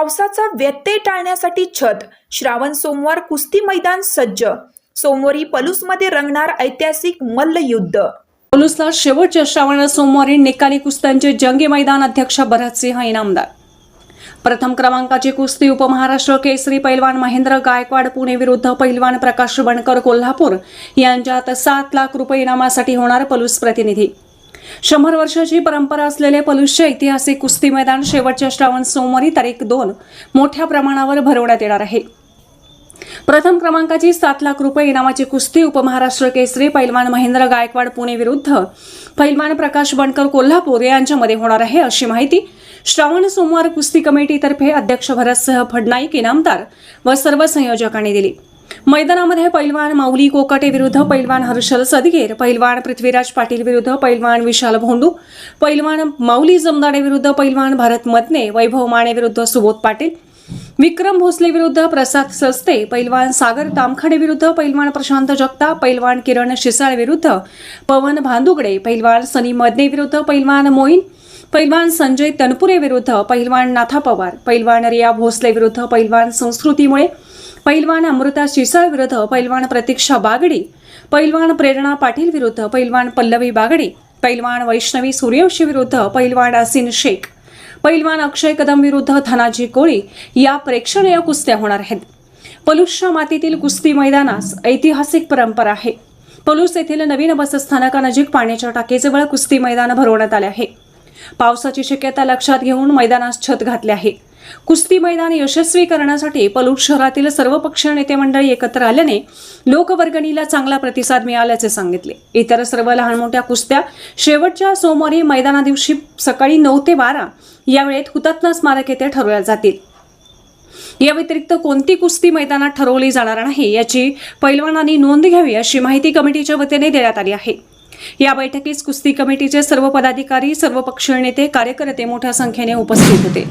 पावसाचा व्यत्यय टाळण्यासाठी छत. श्रावण सोमवार कुस्ती मैदान सज्ज. सोमवारी पलूसमध्ये रंगणार ऐतिहासिक मल्लयुद्ध पलूसला शेवटच्या श्रावण सोमवारी निकाली कुस्त्यांचे जंगी मैदान अध्यक्ष भरतसिंह इनामदार. प्रथम क्रमांकाची कुस्ती उपमहाराष्ट्र केसरी पैलवान महेंद्र गायकवाड पुणे विरुद्ध पैलवान प्रकाश बनकर कोल्हापूर. यांच्यात सात लाख रुपये इनामासाठी होणार पलूस प्रतिनिधी. शंभर वर्षाची परंपरा असलेले पलुष्य ऐतिहासिक कुस्ती मैदान शेवटच्या श्रावण सोमवारी तारीख दोन मोठ्या प्रमाणावर भरवण्यात येणार आहे. प्रथम क्रमांकाची सात लाख रुपये इनामाची कुस्ती उपमहाराष्ट्र केसरी पैलवान महेंद्र गायकवाड पुणे विरुद्ध पैलवान प्रकाश बनकर कोल्हापूर यांच्यामध्ये होणार आहे अशी माहिती श्रावण सोमवार कुस्ती कमिटीतर्फे अध्यक्ष भरतसह फडनाईक इनामदार व सर्व संयोजकांनी दिली. मैदानामध्ये पैलवान माऊली कोकाटे विरुद्ध पैलवान हर्षल सदगीर पैलवान पृथ्वीराज पाटील विरुद्ध पैलवान विशाल भोंडू पैलवान माऊली जमदाडे विरुद्ध पैलवान भारत मदने वैभव माने विरुद्ध सुबोध पाटील विक्रम भोसले विरुद्ध प्रसाद सस्ते पैलवान सागर तामखडे विरुद्ध पैलवान प्रशांत जगताप पैलवान किरण शिसाळ विरुद्ध पवन भांदुगडे पैलवान सनी मदने विरुद्ध पैलवान मोईन पैलवान संजय तनपुरे विरुद्ध पैलवान नाथा पवार पैलवान रिया भोसले विरुद्ध पैलवान संस्कृतीमुळे पैलवान अमृता शिसळ विरुद्ध पैलवान प्रतीक्षा बागडी पैलवान प्रेरणा पाटील विरुद्ध पैलवान पल्लवी बागडी पैलवान वैष्णवी सूर्यवंशी विरुद्ध पैलवान असिन शेख पैलवान अक्षय कदम विरुद्ध धनाजी कोळी या प्रेक्षणीय कुस्त्या होणार आहेत. पलूसच्या मातीतील कुस्ती मैदानास ऐतिहासिक परंपरा आहे. पलूस येथील नवीन बसस्थानकानजीक पाण्याच्या टाकीजवळ कुस्ती मैदान भरवण्यात आले आहे. पावसाची शक्यता लक्षात घेऊन मैदानास छत घातले आहे. कुस्ती मैदान यशस्वी करण्यासाठी पलूट शहरातील सर्व पक्षीय नेते मंडळी एकत्र आल्याने लोकवर्गणीला चांगला प्रतिसाद मिळाल्याचे सांगितले. इतर सर्व लहान मोठ्या कुस्त्या शेवटच्या सोमवारी मैदाना दिवशी सकाळी नऊ ते बारा या वेळेत हुतात्मा स्मारक येथे ठरवल्या जातील. या व्यतिरिक्त कोणती कुस्ती मैदानात ठरवली जाणार नाही याची पैलवानांनी नोंद घ्यावी अशी माहिती कमिटीच्या वतीने देण्यात आली आहे. या बैठकीस कुस्ती कमिटीचे सर्व पदाधिकारी सर्व पक्षीय नेते कार्यकर्ते मोठ्या संख्येने उपस्थित होते.